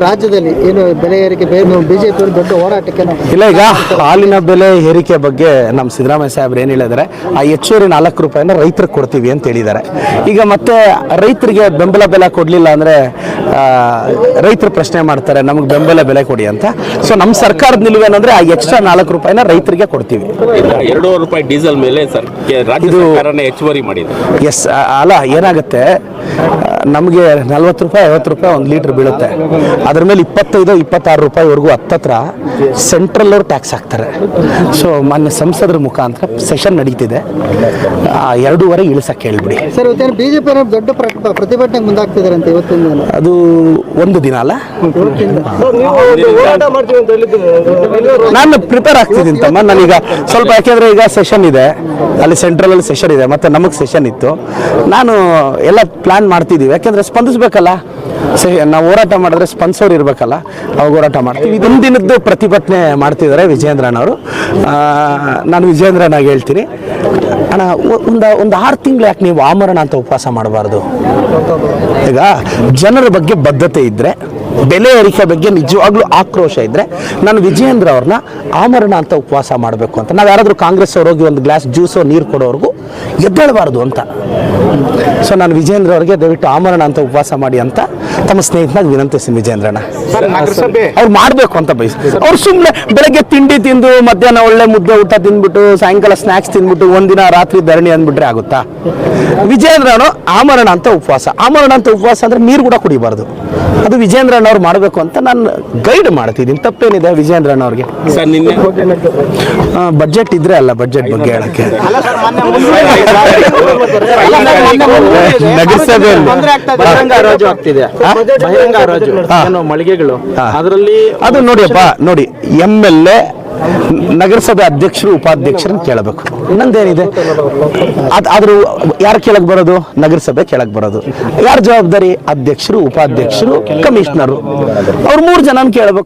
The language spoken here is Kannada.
ರಾಜ್ಯದಲ್ಲಿ ಏನು ಬೆಲೆ ಏರಿಕೆ ಬಿಜೆಪಿ ದೊಡ್ಡ ಹೋರಾಟಕ್ಕೆ ಇಲ್ಲ ಈಗ ಹಾಲಿನ ಬೆಲೆ ಏರಿಕೆ ಬಗ್ಗೆ ನಮ್ಮ ಸಿದ್ದರಾಮಯ್ಯ ಸಾಹೇಬ್ರು ಏನು ಹೇಳಿದ್ದಾರೆ ಆ ಹೆಚ್ಚುವರಿ ನಾಲ್ಕು ರೂಪಾಯಿನ ರೈತರಿಗೆ ಕೊಡ್ತೀವಿ ಅಂತ ಹೇಳಿದ್ದಾರೆ ಈಗ ಮತ್ತೆ ರೈತರಿಗೆ ಬೆಂಬಲ ಬೆಲೆ ಕೊಡಲಿಲ್ಲ ಅಂದರೆ ರೈತರು ಪ್ರಶ್ನೆ ಮಾಡ್ತಾರೆ ನಮಗೆ ಬೆಂಬಲ ಬೆಲೆ ಕೊಡಿ ಅಂತ. ಸೊ ನಮ್ಮ ಸರ್ಕಾರದ ನಿಲುವೇನಂದ್ರೆ ಆ ಎಕ್ಸ್ಟ್ರಾ ನಾಲ್ಕು ರೂಪಾಯಿನ ರೈತರಿಗೆ ಕೊಡ್ತೀವಿ. ಎರಡೂವರೆ ರೂಪಾಯಿ ಡೀಸೆಲ್ ಮೇಲೆ ಸರ್ ರಾಜ್ಯ ಇದು- ಸರ್ಕಾರನೇ ಹೆಚ್ಚುವರಿ ಮಾಡಿದೆ. ಎಸ್ ಅಲ್ಲ ಏನಾಗುತ್ತೆ ನಮಗೆ ನಲ್ವತ್ತು ರೂಪಾಯಿ ಐವತ್ತು ರೂಪಾಯಿ ಒಂದು ಲೀಟ್ರ್ ಬೀಳುತ್ತೆ. ಅದ್ರ ಮೇಲೆ ಇಪ್ಪತ್ತೈದು ಇಪ್ಪತ್ತಾರು ರೂಪಾಯಿವರೆಗೂ ಹತ್ತತ್ರ ಸೆಂಟ್ರಲ್ ಅವ್ರು ಟ್ಯಾಕ್ಸ್ ಹಾಕ್ತಾರೆ. ಸೊ ಮಾನ್ಯ ಸಂಸದರ ಮುಖಾಂತರ ಸೆಷನ್ ನಡೀತಿದೆ. ಎರಡೂವರೆ ಇಳಿಸಕ್ಕೆ ಹೇಳ್ಬಿಡಿ. ಸರ್ ಬಿಜೆಪಿ ದೊಡ್ಡ ಪ್ರತಿಭಟನೆ ಮುಂದಾಗ್ತಿದ್ದಾರೆ ಅಂತ ಇವತ್ತಿನ ಅದು ಒಂದು ದಿನ ಅಲ್ಲ? ನಾನು ಪ್ರಿಪೇರ್ ಆಗ್ತಿದ್ದೀನಿ ತಮ್ಮ. ನಾನೀಗ ಸ್ವಲ್ಪ ಯಾಕೆಂದ್ರೆ ಈಗ ಸೆಷನ್ ಇದೆ. ಅಲ್ಲಿ ಸೆಂಟ್ರಲ್ ಅಲ್ಲಿ ಸೆಷನ್ ಇದೆ. ಮತ್ತೆ ನಮಗೆ ಸೆಷನ್ ಇತ್ತು. ನಾನು ಎಲ್ಲ ಪ್ಲಾನ್ ಮಾಡ್ತಿದ್ದೀವಿ. ಯಾಕೆಂದ್ರೆ ಸ್ಪಂದಿಸ್ಬೇಕಲ್ಲ. ಸರಿ, ನಾವು ಹೋರಾಟ ಮಾಡಿದ್ರೆ ಸ್ಪಂದಿಸೋರು ಇರಬೇಕಲ್ಲ. ಅವಾಗ ಹೋರಾಟ ಮಾಡ್ತೀವಿ. ಇದೊಂದು ದಿನದ್ದು ಪ್ರತಿಭಟನೆ ಮಾಡ್ತಿದ್ದಾರೆ ವಿಜೇಂದ್ರನವರು ನಾನು ವಿಜೇಂದ್ರನಾಗ ಹೇಳ್ತೀನಿ. ಅಣ್ಣ ಒಂದು ಒಂದು ಆರು ತಿಂಗಳು ಯಾಕೆ ನೀವು ಆಮರಣ ಅಂತ ಉಪವಾಸ ಮಾಡಬಾರ್ದು? ಈಗ, ಜನರ ಬಗ್ಗೆ ಬದ್ಧತೆ ಇದ್ದರೆ ಬೆಲೆ ಏರಿಕೆ ಬಗ್ಗೆ ನಿಜವಾಗ್ಲೂ ಆಕ್ರೋಶ ಇದ್ರೆ ನಾನು ವಿಜಯೇಂದ್ರ ಅವ್ರನ್ನ ಆಮರಣ ಅಂತ ಉಪವಾಸ ಮಾಡಬೇಕು ಅಂತ. ನಾವು ಯಾರಾದರೂ ಕಾಂಗ್ರೆಸ್ ಅವ್ರು ಹೋಗಿ ಒಂದು ಗ್ಲಾಸ್ ಜ್ಯೂಸೋ ನೀರು ಕೊಡೋರ್ಗೂ ಎದ್ದೇಳಬಾರ್ದು ಅಂತ. ಸೊ ನಾನು ವಿಜೇಂದ್ರ ಅವ್ರಿಗೆ ದಯವಿಟ್ಟು ಆಮರಣ ಅಂತ ಉಪವಾಸ ಮಾಡಿ ಅಂತ ತಮ್ಮ ಸ್ನೇಹಿತನಾಗ ವಿನಂತಿಸ್ತೀನಿ ವಿಜೇಂದ್ರನ ಅವ್ರು ಮಾಡಬೇಕು ಅಂತ ಬಯಸ್ತೀವಿ ಅವ್ರು ಸುಮ್ಮನೆ ಬೆಳಗ್ಗೆ ತಿಂಡಿ ತಿಂದು ಮಧ್ಯಾಹ್ನ ಒಳ್ಳೆ ಮುದ್ದೆ ಊಟ ತಿಂದ್ಬಿಟ್ಟು ಸಾಯಂಕಾಲ ಸ್ನ್ಯಾಕ್ಸ್ ತಿಂದ್ಬಿಟ್ಟು ಒಂದಿನ ರಾತ್ರಿ ಧರಣಿ ಅಂದ್ಬಿಟ್ರೆ ಆಗುತ್ತಾ? ವಿಜಯೇಂದ್ರನು ಆಮರಣ ಅಂತ ಉಪವಾಸ. ಆಮರಣ ಅಂತ ಉಪವಾಸ ಅಂದ್ರೆ ನೀರು ಕೂಡ ಕುಡಿಬಾರ್ದು. ಅದು ವಿಜೇಂದ್ರಣ್ಣ ಅವ್ರು ಮಾಡಬೇಕು ಅಂತ ನಾನು ಗೈಡ್ ಮಾಡ್ತಿದ್ದೀನಿ. ತಪ್ಪೇನಿದೆ ವಿಜೇಂದ್ರಣ್ಣ ಅವ್ರಿಗೆ ಸರ್ ನಿನ್ನೆ? ಬಜೆಟ್ ಇದ್ರೆ ಅಲ್ಲ ಬಜೆಟ್ ಬಗ್ಗೆ ಹೇಳಕ್ಕೆ. ಮಳಿಗೆಗಳು. ಅದರಲ್ಲಿ ಅದು ನೋಡಿಯಪ್ಪ ನೋಡಿ ಎಂ ಎಲ್ ಎ ನಗರಸಭೆ ಅಧ್ಯಕ್ಷರು, ಉಪಾಧ್ಯಕ್ಷರನ್ನ ಕೇಳಬೇಕು. ಇನ್ನೊಂದೇನಿದೆ? ಅದು ಆದ್ರೂ ಯಾರು ಕೆಳಗೆ ಬರೋದು? ನಗರಸಭೆ ಕೆಳಗೆ ಬರೋದು. ಯಾರ ಜವಾಬ್ದಾರಿ? ಅಧ್ಯಕ್ಷರು, ಉಪಾಧ್ಯಕ್ಷರು, ಕಮಿಷನರು. ಅವ್ರು ಮೂರು ಜನನ ಕೇಳಬೇಕು.